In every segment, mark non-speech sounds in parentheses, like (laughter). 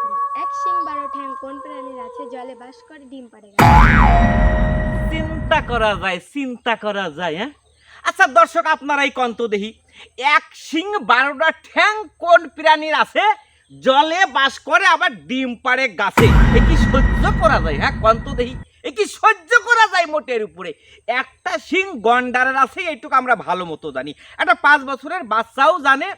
করি এক শিং বারো ঠ্যাং, কোন প্রাণীর আছে? জলে বাস করে, ডিম পাড়ে চিন্তা করা যায়, চিন্তা করা যায় হ্যাঁ? আচ্ছা দর্শক আপনারাই কন্ত দেখি এক শিং বারোটা ঠ্যাং, কোন প্রাণীর আছে? জলে বাস করে, আবার ডিম পাড়ে গাছে। এ কি সহ্য করা যায় হ্যাঁ কন্ত দেখি কি সহ্য করা যায় মোটের উপরে। একটা সিং গন্ডারের আছে, এইটুকু আমরা ভালো মতো জানি। একটা পাঁচ বছরের বাচ্চাও জানে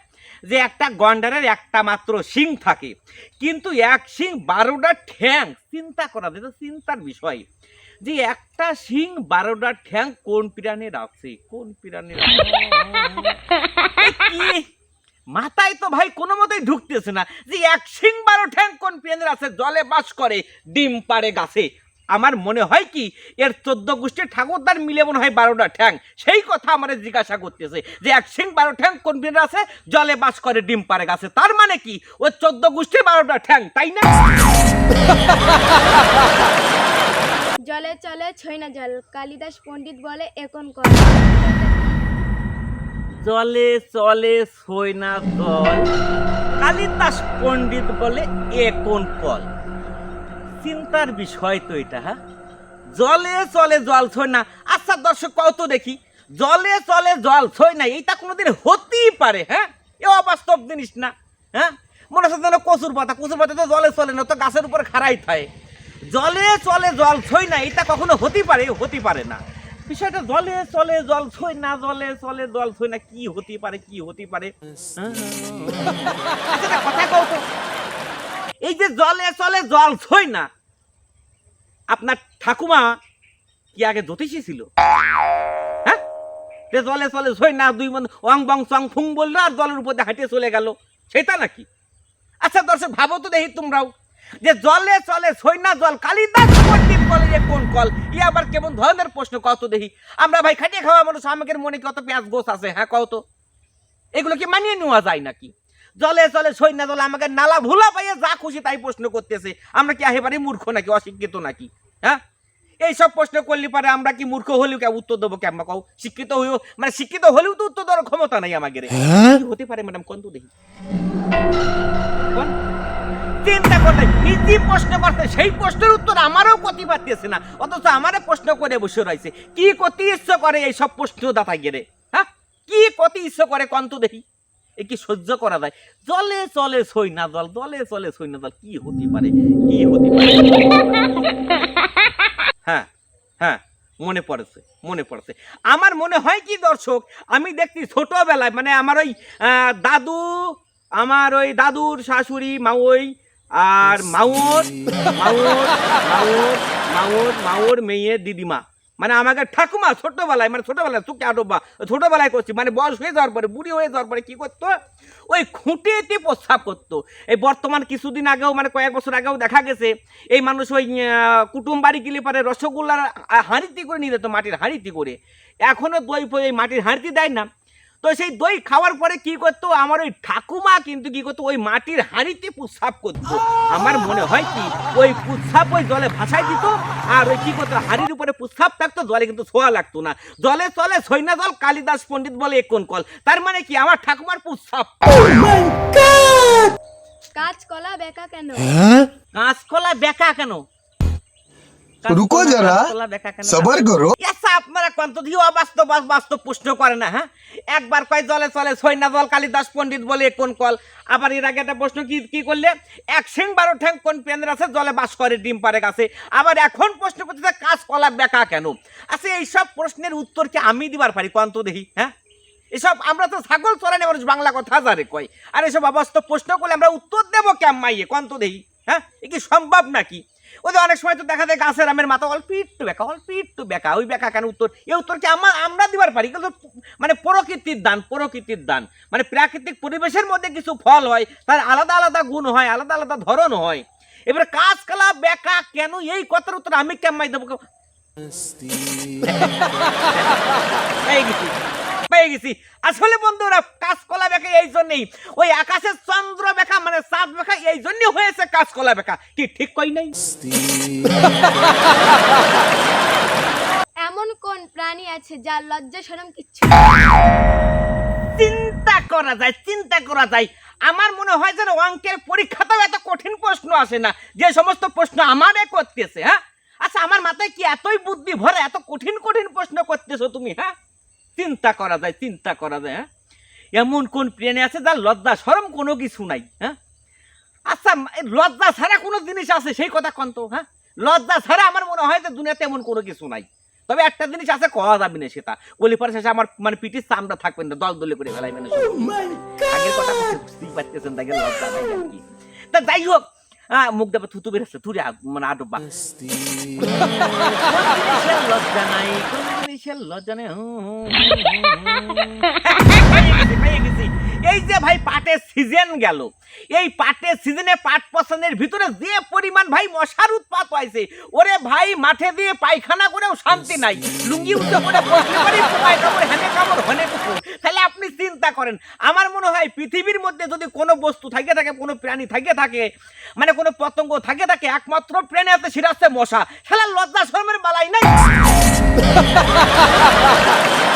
যে একটা গন্ডারের একটা মাত্র সিং থাকে। কিন্তু এক সিং বারোটা ঠ্যাং, চিন্তা করা যায় চিন্তার বিষয়। যে একটা সিং বারোটা ঠ্যাং কোন পিরানে রাখছে কোন কি? মাথায় তো ভাই কোনো মতেই ঢুকতেছে না যে এক সিং বারো ঠ্যাং কোন প্রাণীর আছে? জলে বাস করে, ডিম পাড়ে গাছে। আমার মনে হয় কি এর চোদ্দ গোষ্ঠীর ঠাকুরদার মিলে মনে হয় বারোটা ঠ্যাং। সেই কথা আমার জিজ্ঞাসা করতেছে যে এক সিং বারো ঠ্যাং কোন প্রাণীর আছে? জলে বাস করে ডিম পাড়ে গাছে। তার মানে কি ও চোদ্দ গোষ্ঠীর বারোটা ঠ্যাং তাই না? জলে চলে ছই না জল কালিদাস পণ্ডিত বলে এখন কর জলে চলে সই না জল কালিদাস পণ্ডিত বলে এখন কল। চিন্তার বিষয় তো এটা হ্যাঁ? জলে চলে জল ছয় না। আচ্ছা দর্শক কত দেখি। জলে চলে জল ছয় না, এইটা কোনোদিন হতেই পারে হ্যাঁ? এ অবাস্তব জিনিস না হ্যাঁ? মনে হচ্ছে যেন কচুর পাতা কচুর পাতা তো জলে চলে না, তো গাছের উপরে খাড়াই থাকে। জলে চলে জল ছয় না এটা কখনো হতেই পারে? হতে পারে না। বিষয়টা জলে চলে জল ছই না, জলে চলে জল ছই না, কি হতে পারে, কি হতে পারে হ্যাঁ? আচ্ছা, একটা কথা কও তো। এই যে জলে চলে, জল ছই না। আপনার ঠাকুমা কি আগে জ্যোতিষী ছিল? হ্যাঁ? যে জলে চলে ছই না, দুই মন অং বং চং ফুং বলল, আর জলের উপর হাঁটিয়ে চলে গেল। সেটা নাকি? আচ্ছা দর্শক, ভাবো তো দেখি তোমরাও। যে জলে চলে ছই না, জল, কালিদাস পণ্ডিত যে কোন কল? ই আবার কেমন ধরনের প্রশ্ন কত দেখি। আমরা ভাই খাটিয়ে খাওয়া মানুষ আমাদের মনে কত পেঁয়াজ গোছ আছে? হ্যাঁ কত এগুলো কি মানিয়ে নেওয়া যায় নাকি? জলে ছই না জলে আমাকে নালা ভুলা পাইয়ে যা খুশি তাই প্রশ্ন করতেছে। আমরা কি একেবারে মূর্খ নাকি অশিক্ষিত নাকি? হ্যাঁ? এইসব প্রশ্ন করলে পারে আমরা কি মূর্খ হলেও কে উত্তর দেবো কেমন কও? শিক্ষিত হইও মানে শিক্ষিত হলেও তো উত্তর দেওয়ার ক্ষমতা নাই আমাদের। কি হতে পারে ম্যাডাম কোন তো দেখি। চিন্তা করলে নিজে প্রশ্ন করতে সেই প্রশ্নের উত্তর আমারও করতে পারতেছে না। অথচ আমারে প্রশ্ন করে বসে রয়েছে কি করতে ইচ্ছে করে এই সব প্রশ্ন দাতা গেলে হ্যাঁ? কি করতে ইচ্ছে করে কন্ত দেখি। এ সহ্য করা যায়। জলে চলে সই না জল, জলে চলে সই না জল, কি হতে পারে? কি হতে পারে? হ্যাঁ হ্যাঁ মনে পড়েছে মনে পড়েছে। আমার মনে হয় কি দর্শক, আমি দেখছি ছোটবেলায় মানে আমার ওই দাদু, আমার ওই দাদুর শাশুড়ি, মাওই আর মাওর মাওর মাওর মাওর মাওর মেয়ে দিদিমা। মানে আমাকে ঠাকুমা ছোটবেলায় মানে ছোটবেলায় তোকে আডব্বা ছোটবেলায় করছি মানে বয়স হয়ে যাওয়ার পরে, বুড়ি হয়ে যাওয়ার পরে কী করতো? ওই খুঁটিতে প্রস্রাব করতো। এই বর্তমান কিছুদিন আগেও মানে কয়েক বছর আগেও দেখা গেছে, এই মানুষ ওই কুটুম বাড়ি গেলে পরে রসগোল্লার হাঁড়িতে করে নিয়ে যেত মাটির হাঁড়িতে করে। এখনও দই এই মাটির হাঁড়িতে দেয় না। তো সেই দই খাওয়ার পরে কি করতো? আমার ওই ঠাকুমা কিন্তু কি করতো? ওই মাটির হাঁড়িতে প্রস্রাব করতো। আমার মনে হয় কি ওই প্রস্রাব ওই জলে ভাসাই দিত আর ওই কি করতো? হাঁড়ির উপরে প্রস্রাব থাকতো জলে কিন্তু ছোঁয়া লাগতো না। জলে চলে সৈন্য জল কালিদাস পণ্ডিত বলে এক কোন কল? তার মানে কি আমার ঠাকুমার প্রস্রাব কাজ কলা বেকা কেন? কাঁচকলা বেকা কেন? রুকো যারা? সবার করো। আপনারা কন্ত দিয়ে অবাস্তব বাস্তব প্রশ্ন করে না হ্যাঁ? একবার কয় জলে চলে সৈন্য জল কালিদাস পণ্ডিত বলে কোন কল? আবার এর আগে একটা প্রশ্ন কি কি করলে? এক সিং বারো ঠ্যাং কোন পেন্দ্র আছে জলে বাস করে ডিম পারে গাছে? আবার এখন প্রশ্ন করতেছে কাজ কলা বেকা কেন? আচ্ছা এইসব প্রশ্নের উত্তর কি আমি দিবার পারি কন্ত দেখি হ্যাঁ? এসব আমরা তো ছাগল চড়ানি মানুষ বাংলা কথা জানে কয়। আর এসব অবাস্তব প্রশ্ন করলে আমরা উত্তর দেবো কেম মাইয়ে কন্ত দেখি হ্যাঁ? এ কি সম্ভব নাকি? ওদের অনেক সময় তো দেখা যায় গাছের আমের মাথা অল্প একটু বেকা অল্প একটু বেকা ওই বেকা কেন? উত্তর এই উত্তর কি আমরা আমরা দিবার পারি? কিন্তু মানে প্রকৃতির দান প্রকৃতির দান। মানে প্রাকৃতিক পরিবেশের মধ্যে কিছু ফল হয় তার আলাদা আলাদা গুণ হয় আলাদা আলাদা ধরন হয়। এবারে কাঁচকলা বেকা কেন? এই কথার উত্তর আমি কেমাই দেবো? পেয়ে গেছি পেয়ে গেছি। আসলে বন্ধুরা কাঁচকলা বেকা এই জন্যই। ওই আকাশের চন্দ্র বেকা মানে চাঁদ বেকা এই জন্যই হয়েছে কাঁচকলা বেকা। কি ঠিক কই নাই? এমন কোন প্রাণী আছে যার লজ্জা সরম কিচ্ছু চিন্তা করা যায় চিন্তা করা যায়। আমার মনে হয় যেন অঙ্কের পরীক্ষাতেও এত কঠিন প্রশ্ন আসে না। যে সমস্ত প্রশ্ন আমারে করতেছে হ্যাঁ? আচ্ছা আমার মাথায় কি এতই বুদ্ধি ভরে এত কঠিন কঠিন প্রশ্ন করতেছো তুমি হ্যাঁ? চিন্তা করা যায় চিন্তা করা যায় হ্যাঁ? এমন কোন প্রাণী আছে যার লজ্জা সরম কোনো কিছু নাই হ্যাঁ? আচ্ছা লজ্জা ছাড়া কোনো জিনিস আছে? সেই কথা কন্ত হ্যাঁ? লজ্জা ছাড়া আমার মনে হয় যে দুনিয়াতে এমন কোনো কিছু নাই। তবে একটা জিনিস আছে কওয়া যাবে না সেটা। গলিপার শেষে আমার মানে পিটির চামড়া থাকবেন না দল দলে করে ফেলাইবেন না আগের কথা বুঝতেই পারতেছেন তাকে লজ্জা নাই আর কি। তা যাই হোক হ্যাঁ মুখ দেবে থুতু বেরোচ্ছে তুই মানে আডব্বা লজ্জা নাই এই যে ভাই পাটের সিজন গেল এই পাটের সিজনে পাট পছন্দের ভিতরে যে পরিমাণ ভাই মশার উৎপাত হয়েছে ওরে ভাই মাঠে দিয়ে পায়খানা করেও শান্তি নাই লুঙ্গি উঠে করে পায়খানা করে পোকায় কামড় হেনে কামড় হনে কুকুর তাহলে আপনি চিন্তা করেন। আমার মনে হয় পৃথিবীর মধ্যে যদি কোনো বস্তু থাকে থাকে, কোনো প্রাণী থাকে থাকে মানে কোনো পতঙ্গ থাকে থাকে, একমাত্র প্রাণী আছে, সেটা হচ্ছে মশা। সেটা লজ্জা শর্মের বালাই নাই? (laughs)